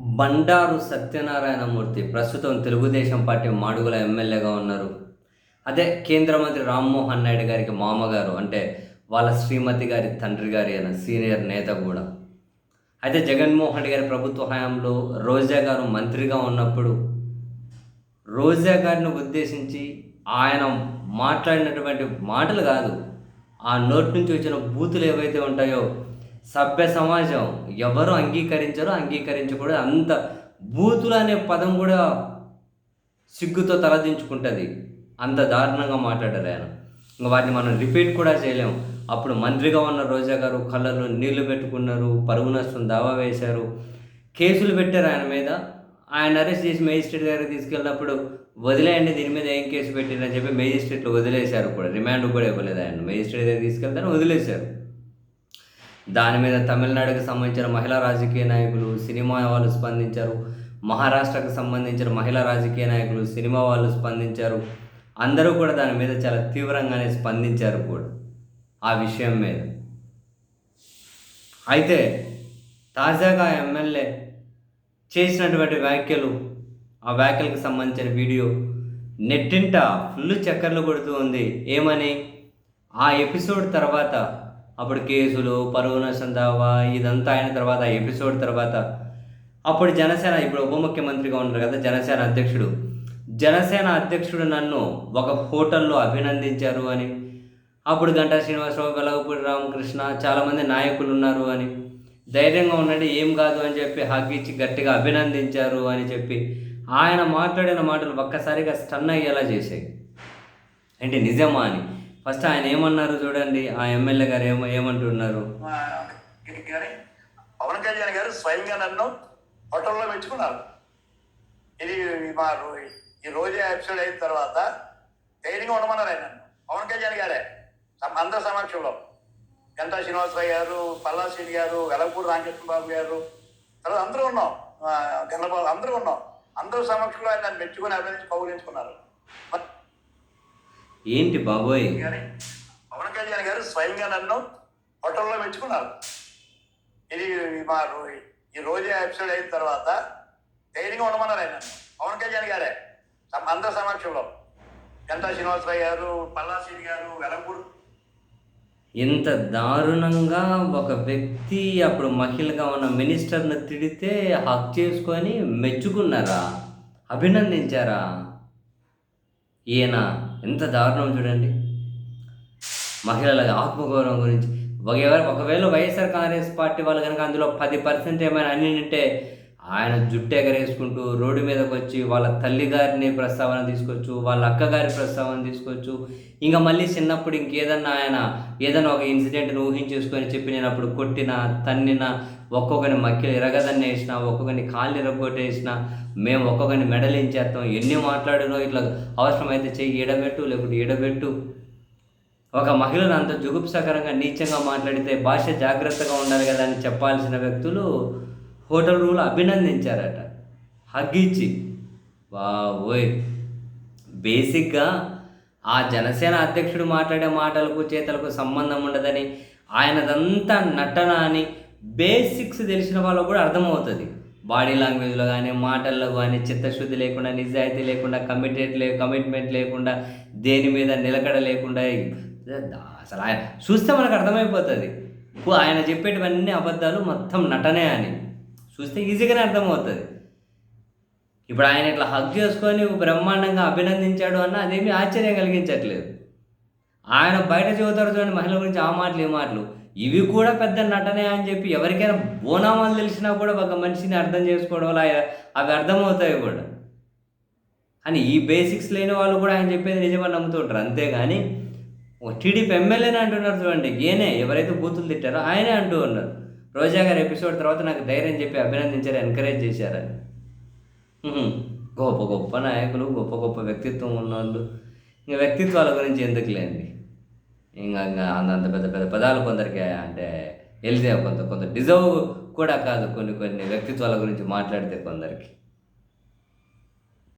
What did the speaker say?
బండారు సత్యనారాయణమూర్తి ప్రస్తుతం తెలుగుదేశం పార్టీ మాడుగుల ఎమ్మెల్యేగా ఉన్నారు. అదే కేంద్ర మంత్రి రామ్మోహన్ నాయుడు గారికి మామగారు అంటే వాళ్ళ శ్రీమతి గారి తండ్రి గారి అయిన సీనియర్ నేత కూడా. అయితే జగన్మోహన్ రెడ్డి గారి ప్రభుత్వ హయాంలో రోజా గారు మంత్రిగా ఉన్నప్పుడు రోజా గారిని ఉద్దేశించి ఆయన మాట్లాడినటువంటి మాటలు కాదు ఆ నోటి నుంచి వచ్చిన బూతులు ఏవైతే ఉంటాయో సభ్య సమాజం ఎవరు అంగీకరించారో అంగీకరించకూడదు. అంత బూతులు అనే పదం కూడా సిగ్గుతో తలదించుకుంటుంది. అంత దారుణంగా మాట్లాడారు ఆయన. ఇంకా వాటిని మనం రిపీట్ కూడా చేయలేము అప్పుడు మంత్రిగా ఉన్న రోజా గారు కళ్ళల్లో నీళ్ళు పెట్టుకున్నారు పరుగు నష్టం దావా వేశారు కేసులు పెట్టారు ఆయన మీద. ఆయన అరెస్ట్ చేసి మేజిస్ట్రేట్ దగ్గరికి తీసుకెళ్ళినప్పుడు వదిలేయండి దీని మీద ఏం కేసు పెట్టారని చెప్పి మేజిస్ట్రేట్లు వదిలేశారు కూడా. రిమాండ్ కూడా ఇవ్వలేదు ఆయన. మేజిస్ట్రేట్ దగ్గర తీసుకెళ్తాను వదిలేశారు. దాని మీద తమిళనాడుకు సంబంధించిన మహిళా రాజకీయ నాయకులు సినిమా వాళ్ళు స్పందించారు. మహారాష్ట్రకు సంబంధించిన మహిళా రాజకీయ నాయకులు సినిమా వాళ్ళు స్పందించారు. అందరూ కూడా దాని మీద చాలా తీవ్రంగానే స్పందించారు కూడా. ఆ విషయం మీద. అయితే తాజాగా ఎమ్మెల్యే చేసినటువంటి వ్యాఖ్యలు ఆ వ్యాఖ్యలకు సంబంధించిన వీడియో నెట్టింట ఫుల్ చక్కర్లు కొడుతూ ఉంది. ఏమని? ఆ ఎపిసోడ్ తర్వాత అప్పుడు కేసులు పరువు నష్టం దావా ఇదంతా అయిన తర్వాత ఎపిసోడ్ తర్వాత. అప్పుడు జనసేన ఇప్పుడు ఉప ముఖ్యమంత్రిగా ఉన్నారు కదా జనసేన అధ్యక్షుడు. జనసేన అధ్యక్షుడు నన్ను ఒక హోటల్లో అభినందించారు అని. అప్పుడు గంటా శ్రీనివాసరావు వెలగపూడి రామకృష్ణ చాలామంది నాయకులు ఉన్నారు అని. ధైర్యంగా ఉండండి ఏం కాదు అని చెప్పి హాకీచ్చి గట్టిగా అభినందించారు అని చెప్పి ఆయన మాట్లాడిన మాటలు ఒక్కసారిగా స్టన్ అయ్యేలా చేశాయి. అంటే నిజమా అని. ఫస్ట్ ఆయన ఏమన్నారు చూడండి ఆ ఎమ్మెల్యే గారు ఏమో ఏమంటున్నారు? పవన్ కళ్యాణ్ గారు స్వయంగా నన్ను హోటల్లో పెంచుకున్నారు ఇది మా ఈ రోజే ఎపిసోడ్ అయిన తర్వాత ధైర్యంగా ఉండమన్నారు ఆయన నన్ను. పవన్ కళ్యాణ్ గారే అందరి సమక్షంలో. గంటా శ్రీనివాసరావు గారు పల్లాశ్రీని గారు వెలగపూడి రామకృష్ణ బాబు గారు తర్వాత అందరూ ఉన్నాం. ఆ, గన్నబాబు అందరూ ఉన్నాం. అందరూ సమక్షంలో ఆయన మెచ్చుకుని అభినందించి కౌగులించుకున్నారు. మరి ఏంటి బాబోయ్? పవన్ కళ్యాణ్ గారు స్వయంగా నన్ను హోటల్లో మెచ్చుకున్నారు ఇది మా ఈ రోజా ఎపిసోడ్ అయిన తర్వాత ధైర్యంగా ఉండమన్నారు ఆయన. పవన్ కళ్యాణ్ గారే అందరి సమక్షంలో. గంటా శ్రీనివాసరావు గారు పల్లాశ్రీని గారు వెలంపూడి ఇంత దారుణంగా ఒక వ్యక్తి అప్పుడు మహిళగా ఉన్న మినిస్టర్ని తిడితే హక్ చేసుకొని మెచ్చుకున్నారా? అభినందించారా? ఈయన ఎంత దారుణం చూడండి. మహిళల ఆత్మగౌరవం గురించి. ఒక ఎవరు ఒకవేళ వైఎస్ఆర్ కాంగ్రెస్ పార్టీ వాళ్ళు కనుక అందులో పది పర్సెంట్ ఏమైనా అన్ని ఆయన జుట్టు ఎగరేసుకుంటూ రోడ్డు మీదకి వచ్చి వాళ్ళ తల్లి గారిని ప్రస్తావన తీసుకోవచ్చు వాళ్ళ అక్కగారి ప్రస్తావన తీసుకోవచ్చు ఇంకా మళ్ళీ చిన్నప్పుడు ఇంకేదన్నా ఆయన ఏదైనా ఒక ఇన్సిడెంట్ని ఊహించేసుకొని చెప్పి నేను అప్పుడు కొట్టిన తన్నిన ఒక్కొక్కరిని మక్కిలు ఇరగదన్న వేసిన ఒక్కొక్కరిని కాళ్ళు ఎరగొట్టేసిన మేము ఒక్కొక్కరిని మెడలించేస్తాం ఎన్ని మాట్లాడినో ఇట్లా అవసరమైతే చెయ్యి ఎడబెట్టు లేకుంటే ఎడబెట్టు ఒక మహిళను అంత జుగుప్సకరంగా నీచంగా మాట్లాడితే భాష జాగ్రత్తగా ఉండాలి కదా అని చెప్పాల్సిన వ్యక్తులు హోటల్ రూల్ అభినందించారట. హగ్గిచ్చి ఓయ్ బేసిక్గా ఆ జనసేన అధ్యక్షుడు మాట్లాడే మాటలకు చేతలకు సంబంధం ఉండదని ఆయనదంతా నటన అని బేసిక్స్ తెలిసిన వాళ్ళకు కూడా అర్థమవుతుంది. బాడీ లాంగ్వేజ్లో కానీ మాటల్లో కానీ చిత్తశుద్ధి లేకుండా నిజాయితీ లేకుండా కమిటెడ్ లే కమిట్మెంట్ లేకుండా దేని మీద నిలకడ లేకుండా అసలు ఆయన చూస్తే మనకు అర్థమైపోతుంది. ఆయన చెప్పేటివన్నీ అబద్ధాలు మొత్తం నటనే అని. చూస్తే ఈజీగానే అర్థమవుతుంది. ఇప్పుడు ఆయన ఇట్లా హగ్ చేసుకొని బ్రహ్మాండంగా అభినందించాడు అన్న అదేమీ ఆశ్చర్యం కలిగించట్లేదు. ఆయన బయట చెబుతారు చూడండి మహిళల గురించి ఆ మాటలు ఈ మాటలు. ఇవి కూడా పెద్ద నటనే అని చెప్పి ఎవరికైనా బోనామాలు తెలిసినా కూడా ఒక మనిషిని అర్థం చేసుకోవడం వల్ల అవి అర్థమవుతాయి కూడా. అని ఈ బేసిక్స్ లేని వాళ్ళు కూడా ఆయన చెప్పేది నిజమని నమ్ముతుంటారు. అంతేగాని టీడీపీ ఎమ్మెల్యేనే అంటున్నారు చూడండి. ఈయనే ఎవరైతే బూతులు తిట్టారో ఆయనే అంటూ ఉన్నారు. రోజా గారి ఎపిసోడ్ తర్వాత నాకు ధైర్యం చెప్పి అభినందించారు ఎంకరేజ్ చేశారని. గొప్ప గొప్ప నాయకులు గొప్ప గొప్ప వ్యక్తిత్వం ఉన్నవాళ్ళు ఇంకా వ్యక్తిత్వాల గురించి ఎందుకు లేండి ఇంకా అంత అంత పెద్ద పెద్ద పదాలు కొందరికి అంటే వెళ్తే కొంత కొంత డిజర్వ్ కూడా కాదు కొన్ని కొన్ని వ్యక్తిత్వాల గురించి మాట్లాడితే కొందరికి.